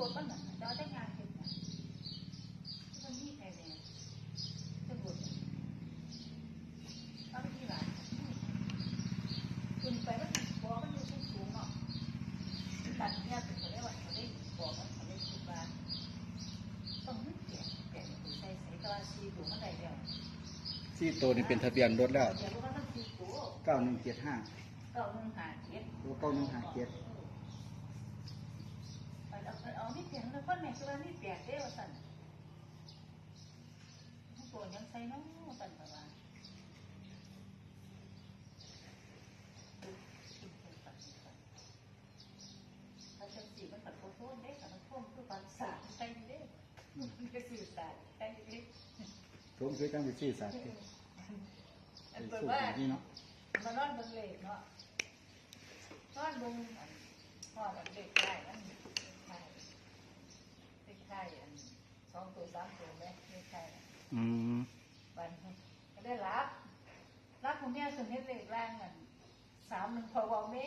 รถมันน่ะจะเอาได้งานเห็นนะมันมีใครเนี่ยตำรวจเอาไปที่ร้านคุณไปมันบอกมันอยู่สูงๆเนาะตัดเนี่ยเป็นเขาเรียกว่าเขาได้บอกว่าเขาได้คิดว่าต้องนึกเปลี่ยนเปลี่ยนตัวใส่ใส่ตอนซีตัวมันได้เดียวที่ตัวนี้เป็นทะเบียนรถแล้วเดี๋ยวว่ามันซีตัวเก้าหนึ่งเจ็ดห้าเก้าหนึ่งหาเจ็ดตัวเก้าหนึ่งห้าเจ็ด เอาเอาเอานี่เปลี่ยนแล้วคนไหนคือว่านี่เปลี่ยนเด้อว่าสั่นตัวยังใส่น้องสั่นประมาณถ้าจะสีมันตัดโคโทนได้แต่มันโทนคือความสาดใช่ไหมมันจะสื่อสารใช่ไหมผมเคยตั้งไปซื้อสัตว์อันไปเปิดสู้ว่าแบบนี้เนาะมันนอนบนเหล็กเนาะนอนบนพ่อมันเด็กได้อันเด็กไข่เด็ก ไข่อันสองตัวสามตัวไหมเด็กไข่อืมวันก็ได้รับ รับของเนี่ยส่วนนี้เด็กแรงอันสามหนึ่งพอบอกเม้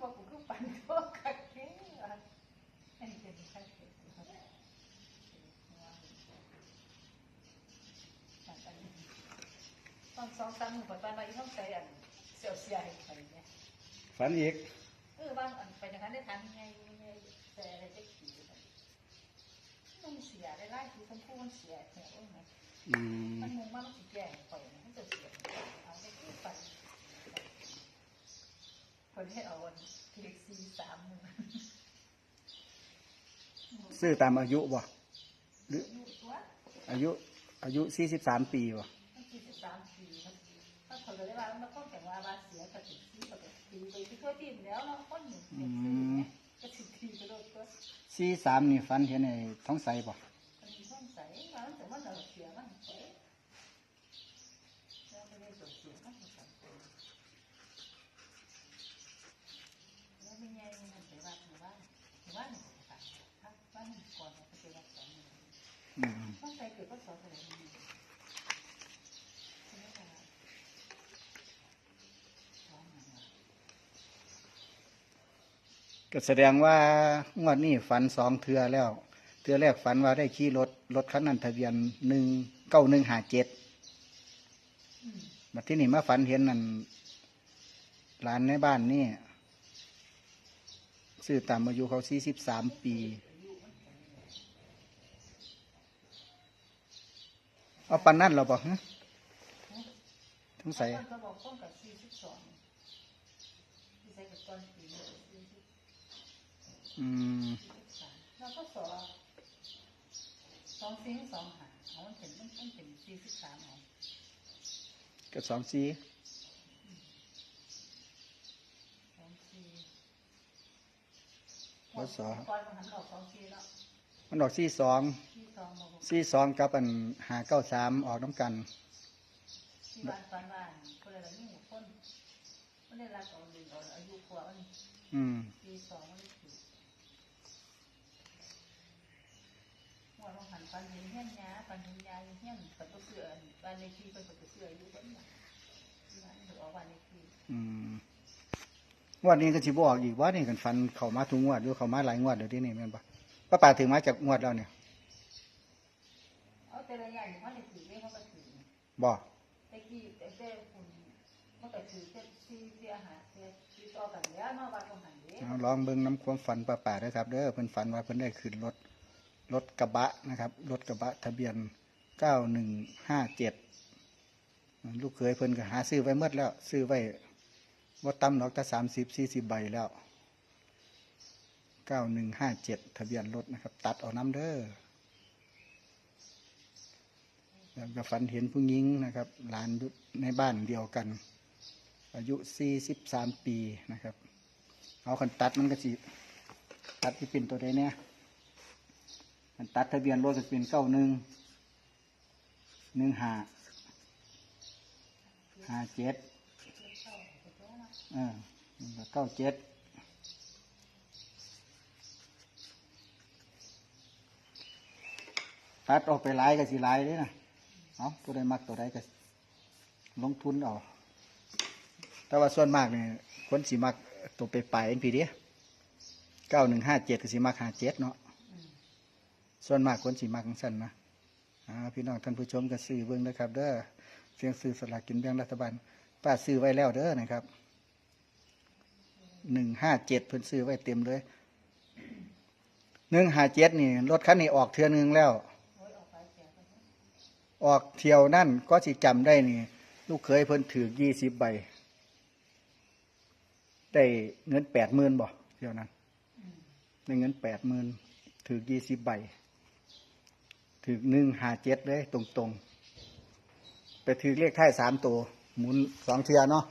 บอกกูคือปั่นตัวกัดเก้อันนี้เป็นแค่เด็กต้องสองสามหมื่นกว่าตอนมาอีต้องใส่อันเสียวเสียให้ไปเนี่ยฝันอีก เออบางอันไปอย่างนั้นได้ทันไงไงแต่อะไรจะขี่มันเสียได้ไล่คือทั้งคู่มันเสียเนี่ยโอ้ยมันอืมมันงงมากมันสิแก่ไปมันจะเสียเอาไปคู่ไปคนให้เอาวันเล็กซีสามหนึ่งซื้อตามอายุบ่หรืออยู่ตัวอายุอายุสี่สิบสามปีบ่มันสี่สิบสามปีมันถ้าเขาเลยว่ามันต้องแต่งว่าบาเสียกับถึงที่กับตีไปที่ทั่วที่แล้วเนาะคนหนึ่งก็ถึงทีก็โดนก็สี่สามนี่ฝันเห็นไอ้ท้องใสบ่มันมีควา มามันแต่ว่าเราเสียมันใสแล้วไม่ได้ส่งเสียมันสั่นแล้วไม่ไงมันไปวัดหมู่บ้าหมู่บ้าหนึ่งค่ะถ้าบ้าหนึ่งก่อนเราไปวัดสองหนึ่งต้องใจเกิดก็สองอะไรนี่ก็แสดงว่างวดนี้ฝันสองเทือแล้ว เทือแรกฝันว่าได้ขี่รถรถคันนั้นทะเบียนหนึ่งเก้าหนึ่งห้าเจ็ดมาที่นี่มาฝันเห็นนั่นร้านในบ้านนี่ซื้อตามอายุเขาสี่สิบสามปี เอาปันนั่นเราบอกฮะทั้งใส่อืมสาก็ส อสองสี่สองหาเอามันเป็นมันมันเป็นสี่สิบสามเอาก็สองสี่สองสี่พศก้อนมันหันออกสองสี่แล้วมันออกสี่สองสี่สองมาหกสี่สองกับอันหาเก้าสามออกน้ำกัน ที่บ้านฟันบ้านคนละนี่หมู่คนมันได้รับเอาดึงเอาอายุกว่ามันอืม สี่สองมันถือ ว่าเราหันฟันเห็นเฮี้ยนยาฟันเห็นยาเฮี้ยนปิดตัวเสื้อบ้านเลขที่ปิดตัวเสื้ออยุคนน่ะที่บ้านถือเอาบ้านเลขที่อืมงวดนี้ก็สิบอกอีกว่านี่กันฟันเข้ามาทุกงวดหรือเข้ามาหลายงวดเดี๋ยวที่นี่แม่นปะป้าป่าถึงมาจากงวดแล้วเนี่ยเอาแต่ละอย่างมันเลยถือเลขเขาก็ถือบ่ตะกี้แต่แต่คุณมันก็ถือแต่ซีเสียหายเสียซีต่อกันแล้วเนาะบ้านตรงหันเด้เอาลองเบิ่งน้ำความฝันป้าป่าด้วยครับเด้อเพิ่นฝันว่าเพิ่นได้ขึ้นรถ รถกระบะนะครับ รถกระบะทะเบียนเก้าหนึ่งห้าเจ็ดลูกเคยเพิ่นก็หาซื้อไว้เมื่อแล้ว ซื้อไว้ว่าตั้มดอกแต่สามสิบสี่สิบใบแล้วเก้าหนึ่งห้าเจ็ดทะเบียนรถนะครับ ตัดเอาน้ำเด้อแล้วก็ฝันเห็นผู้หญิงนะครับหลานยุในบ้านเดียวกัน อายุสี่สิบสามปีนะครับ เอาคันตัดมันก็สิตัดที่เป็นตัวใดเนี่ย คันตัดทะเบียนรถก็เป็นเก้าหนึ่งหนึ่งห้าห้าเจ็ดเออเก้าเจ็ดตัดออกไปหลายก็สิหลายเลยนะเอาตัวใดมักตัวใดก็ลงทุนเอาแต่ว่าส่วนมากเนี่ยคนสีมักตัวไปไปเอ็นพีเดียเก้าหนึ่งห้าเจ็ดก็สีมักห้าเจ็ดเนาะ ส่วนมากคนสีมากของสันนะพี่น้องท่านผู้ชมก็ซื้อเบิ้งนะครับ เด้อเสียงซื้อสลากกินแบ่งรัฐบาลป้าซื้อไว้แล้วเด้อนะครับหนึ่งห้าเจ็ดเพิ่นซื้อไว้เต็มเลยหนึ่งห้าเจ็ดนี่รถคันนี้ออกเทือนึงแล้ว ออกเที่ยวนั่นก็สิจำได้นี่ ลูกเคยเพิ่นถือยี่สิบใบ ได้เงินแปดหมื่นบ่เที่ยวนั้นได้เงินแปดหมื่นถือยี่สิบใบ ถือหนึ่งหาเจ็ดเลยตรงๆ ไปถือเลขท้ายสามตัว หมุนสองเทียเนาะ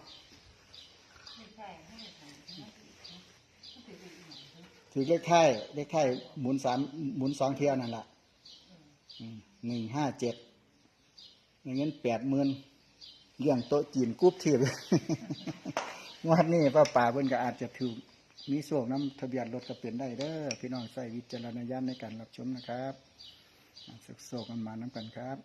ถือเลขท้ายเลขท้ายหมุนสามหมุนสองเทียนั่นแหละหนึ่งห้าเจ็ดได้เงินแปดหมื่นเลี้ยงโต๊ะจีนกรุ๊ปเทียบงวันนี้ป้าป่าเพิ่นก็อาจจะถือมีโชคน้ำทะเบียนรถก็เป็นได้เด้อพี่น้องใส่วิจารณญาณในการรับชมนะครับ สุขโศกกันมาน้ำกันครับ